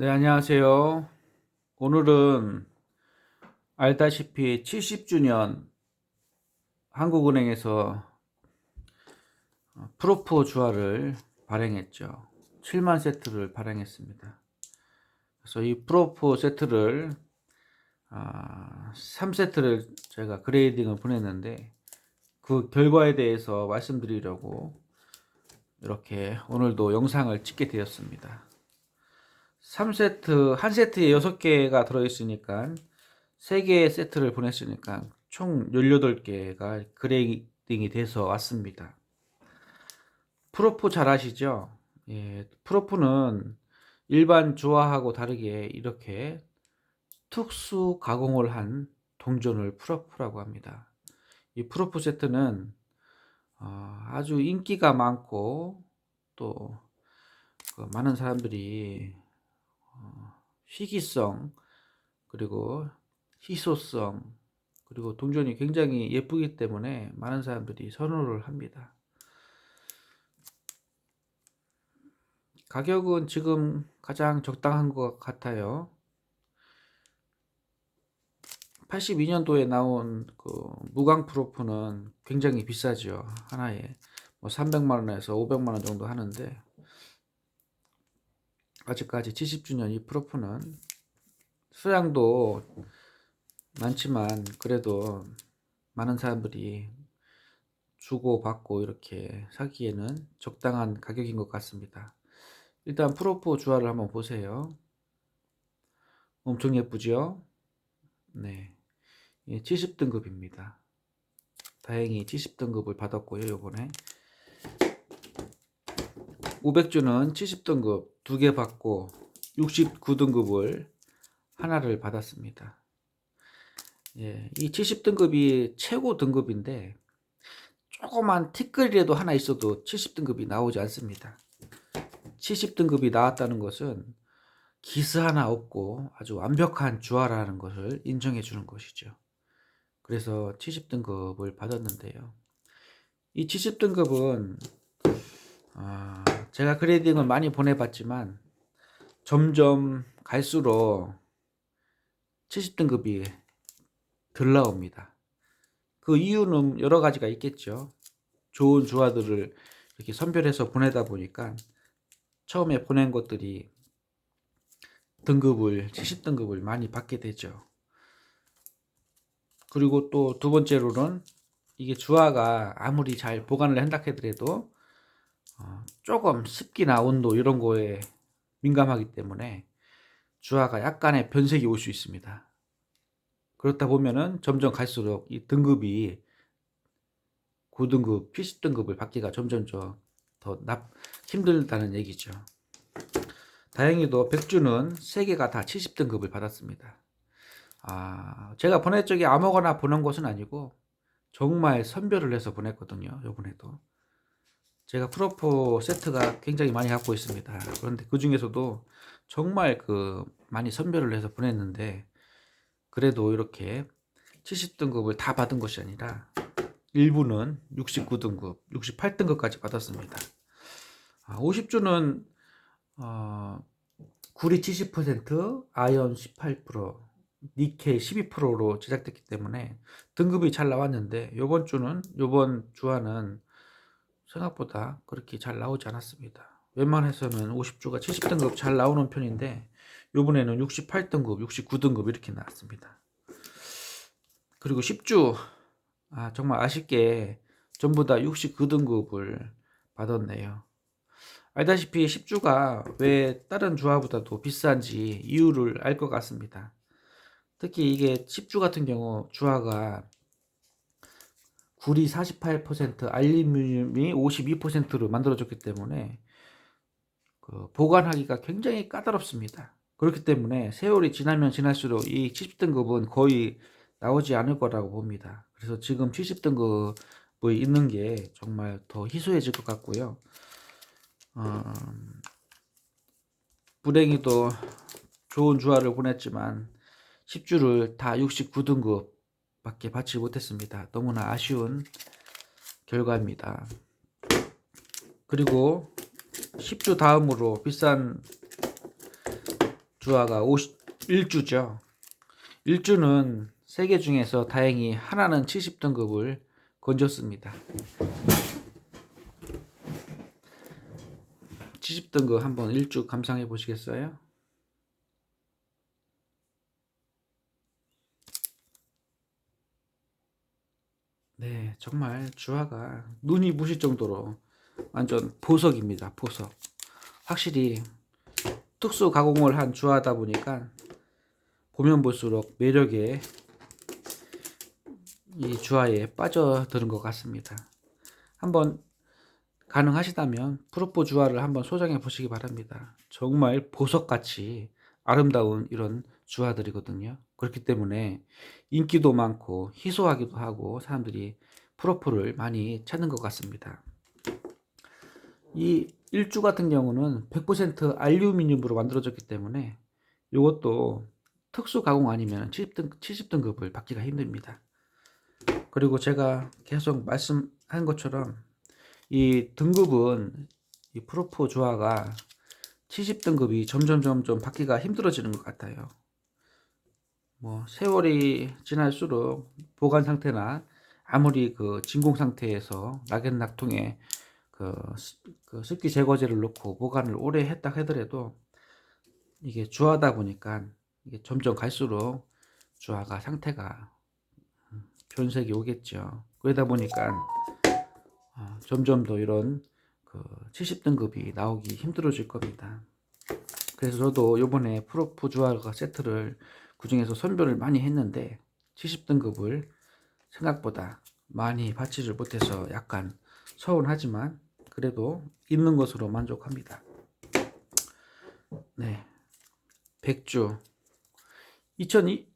네, 안녕하세요. 오늘은 알다시피 70주년 한국은행에서 프로포 주화를 발행했죠. 7만 세트를 발행했습니다. 그래서 이 프로포 세트를 아, 3세트를 제가 그레이딩을 보냈는데 그 결과에 대해서 말씀드리려고 이렇게 오늘도 영상을 찍게 되었습니다. 3세트, 한 세트에 6개가 들어있으니까 3개의 세트를 보냈으니까 총 18개가 그레이딩이 돼서 왔습니다. 프로포 잘 아시죠? 예, 프로포는 일반 주화하고 다르게 이렇게 특수 가공을 한 동전을 프로포라고 합니다. 이 프로포 세트는 어, 아주 인기가 많고 또 그 많은 사람들이 어, 희귀성 그리고 희소성 그리고 동전이 굉장히 예쁘기 때문에 많은 사람들이 선호를 합니다. 가격은 지금 가장 적당한 것 같아요. 82년도에 나온 그 무광 프로프는 굉장히 비싸죠. 하나에 뭐 300만 원에서 500만 원 정도 하는데 아직까지 70주년 이 프로프는 수량도 많지만 그래도 많은 사람들이 주고 받고 이렇게 사기에는 적당한 가격인 것 같습니다. 일단 프로포 주화를 한번 보세요. 엄청 예쁘죠? 네. 70등급입니다. 다행히 70등급을 받았고요, 요번에. 500주는 70등급 두 개 받고 69등급을 하나를 받았습니다. 예, 이 70등급이 최고 등급인데 조그만 티끌이라도 하나 있어도 70등급이 나오지 않습니다. 70등급이 나왔다는 것은 기스 하나 없고 아주 완벽한 주화라는 것을 인정해 주는 것이죠. 그래서 70등급을 받았는데요. 이 70등급은 아, 제가 그레이딩을 많이 보내봤지만 점점 갈수록 70등급이 덜 나옵니다. 그 이유는 여러 가지가 있겠죠. 좋은 주화들을 이렇게 선별해서 보내다 보니까 처음에 보낸 것들이 등급을 70등급을 많이 받게 되죠. 그리고 또 두 번째로는 이게 주화가 아무리 잘 보관을 한다 하더라도 어, 조금 습기나 온도 이런 거에 민감하기 때문에 주화가 약간의 변색이 올 수 있습니다. 그렇다 보면은 점점 갈수록 이 등급이 9등급, 70등급을 받기가 점점 더 힘들다는 얘기죠. 다행히도 백주는 3개가 다 70등급을 받았습니다. 아, 제가 보낼 적이 아무거나 보낸 것은 아니고 정말 선별을 해서 보냈거든요. 요번에도. 제가 프로포 세트가 굉장히 많이 갖고 있습니다. 그런데 그 중에서도 정말 그 많이 선별을 해서 보냈는데 그래도 이렇게 70등급을 다 받은 것이 아니라 일부는 69등급, 68등급까지 받았습니다. 50주는 아, 어, 구리 70%, 아연 18%, 니켈 12%로 제작됐기 때문에 등급이 잘 나왔는데 요번 주는 요번 주화는 생각보다 그렇게 잘 나오지 않았습니다. 웬만해서는 50주가 70등급 잘 나오는 편인데 요번에는 68등급, 69등급 이렇게 나왔습니다. 그리고 10주 아, 정말 아쉽게 전부 다 69등급을 받았네요. 알다시피 10주가 왜 다른 주화보다도 비싼지 이유를 알 것 같습니다. 특히 이게 10주 같은 경우 주화가 구리 48%, 알루미늄이 52%로 만들어졌기 때문에 그 보관하기가 굉장히 까다롭습니다. 그렇기 때문에 세월이 지나면 지날수록 이 70등급은 거의 나오지 않을 거라고 봅니다. 그래서 지금 70등급이 있는 게 정말 더 희소해질 것 같고요. 어, 불행히도 좋은 주화를 보냈지만 10주를 다 69등급 밖에 받지 못했습니다. 너무나 아쉬운 결과입니다. 그리고 10주 다음으로 비싼 주화가 51주죠. 1주는 세개 중에서 다행히 하나는 70등급을 건졌습니다. 70등급 한번 1주 감상해 보시겠어요? 네, 정말 주화가 눈이 부실 정도로 완전 보석입니다. 보석. 확실히 특수 가공을 한 주화다 보니까 보면 볼수록 매력에 이 주화에 빠져드는 것 같습니다. 한번 가능하시다면 프로포 주화를 한번 소장해 보시기 바랍니다. 정말 보석같이 아름다운 이런 주화들이거든요. 그렇기 때문에 인기도 많고 희소하기도 하고 사람들이 프로포를 많이 찾는 것 같습니다. 이 일주 같은 경우는 100% 알루미늄으로 만들어졌기 때문에 이것도 특수 가공 아니면 70등, 70등급을 받기가 힘듭니다. 그리고 제가 계속 말씀한 것처럼 이 등급은 이 프로포 조화가 70등급이 점점 점점 받기가 힘들어지는 것 같아요. 뭐 세월이 지날수록 보관 상태나 아무리 그 진공 상태에서 락앤락통에 그, 그 습기 제거제를 넣고 보관을 오래 했다 하더라도 이게 주하다 보니까 이게 점점 갈수록 주화가 상태가 변색이 오겠죠. 그러다 보니까 어, 점점 더 이런 그 70등급이 나오기 힘들어질 겁니다. 그래서 저도 요번에 프로포 주화가 세트를 그 중에서 선별을 많이 했는데 70등급을 생각보다 많이 받지를 못해서 약간 서운하지만 그래도 있는 것으로 만족합니다. 네. 백주 2020,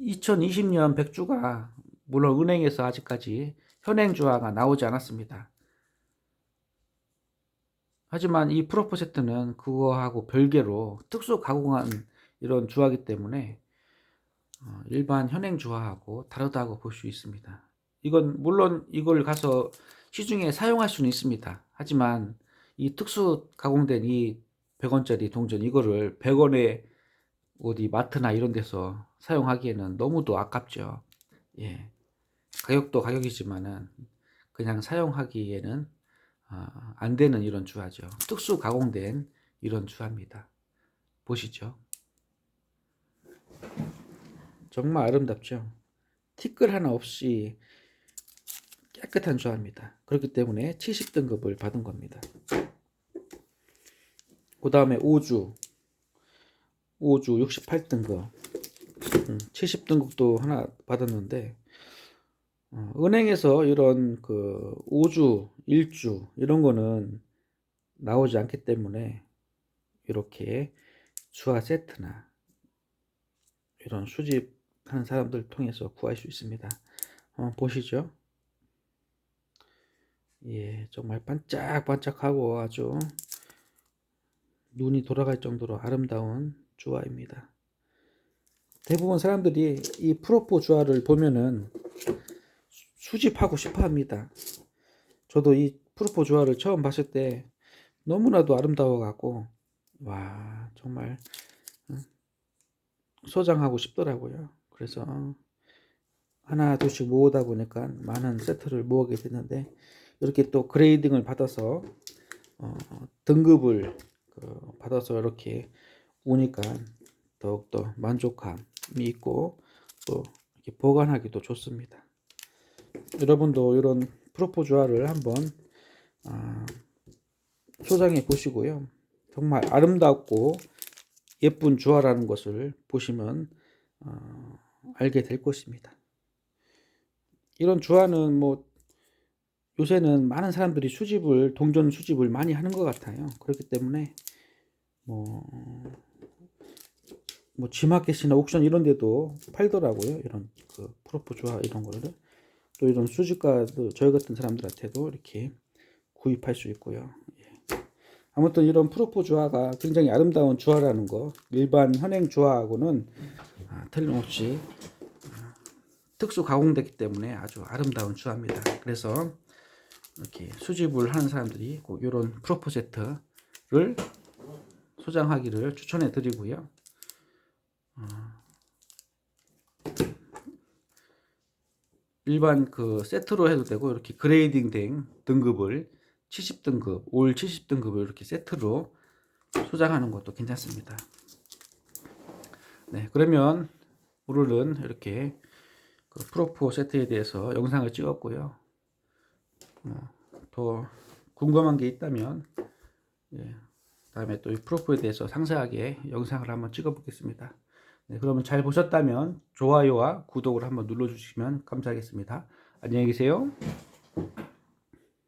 2020년 백주가 물론 은행에서 아직까지 현행 주화가 나오지 않았습니다. 하지만 이 프로포 세트는 그거하고 별개로 특수 가공한 이런 주화기 때문에 어, 일반 현행 주화하고 다르다고 볼 수 있습니다. 이건 물론 이걸 가서 시중에 사용할 수는 있습니다. 하지만 이 특수 가공된 이 100원짜리 동전 이거를 100원에 어디 마트나 이런 데서 사용하기에는 너무도 아깝죠. 예. 가격도 가격이지만은 그냥 사용하기에는 어, 안 되는 이런 주화죠. 특수 가공된 이런 주화입니다. 보시죠. 정말 아름답죠. 티끌 하나 없이 깨끗한 주화입니다. 그렇기 때문에 70등급을 받은 겁니다. 그 다음에 5주 5주 68등급 70등급도 하나 받았는데 어, 은행에서 이런 그 5주 1주 이런 거는 나오지 않기 때문에 이렇게 주화 세트나 이런 수집 하는 사람들 통해서 구할 수 있습니다. 한번 보시죠. 예, 정말 반짝반짝하고 아주 눈이 돌아갈 정도로 아름다운 주화입니다. 대부분 사람들이 이 프로포 주화를 보면은 수집하고 싶어 합니다. 저도 이 프로포 주화를 처음 봤을 때 너무나도 아름다워 갖고 와 정말 소장하고 싶더라고요. 그래서 하나 둘씩 모으다 보니까 많은 세트를 모으게 됐는데 이렇게 또 그레이딩을 받아서 어, 등급을 그 받아서 이렇게 오니까 더욱더 만족감이 있고 또 이렇게 보관하기도 좋습니다. 여러분도 이런 프로포즈화를 한번 아, 소장해 보시고요. 정말 아름답고 예쁜 주화라는 것을 보시면 어, 알게 될 것입니다. 이런 주화는 뭐 요새는 많은 사람들이 수집을 동전 수집을 많이 하는 것 같아요. 그렇기 때문에 뭐, 뭐 G마켓이나 옥션 이런 데도 팔더라고요. 이런 그 프로포 주화 이런 거를 또 이런 수집가도 저희 같은 사람들한테도 이렇게 구입할 수 있고요. 예. 아무튼 이런 프로포 주화가 굉장히 아름다운 주화라는 거 일반 현행 주화하고는 아, 틀림없이 아, 특수 가공됐기 때문에 아주 아름다운 주화입니다. 그래서 이렇게 수집을 하는 사람들이 꼭 이런 프로포세트를 소장하기를 추천해 드리고요. 어, 일반 그 세트로 해도 되고 이렇게 그레이딩 된 등급을 70등급, 올 70등급을 이렇게 세트로 소장하는 것도 괜찮습니다. 네, 그러면 오늘은 이렇게 그 프로포 세트에 대해서 영상을 찍었고요. 어, 더 궁금한 게 있다면 예, 다음에 또 이 프로포에 대해서 상세하게 영상을 한번 찍어 보겠습니다. 네, 그러면 잘 보셨다면 좋아요와 구독을 한번 눌러주시면 감사하겠습니다. 안녕히 계세요.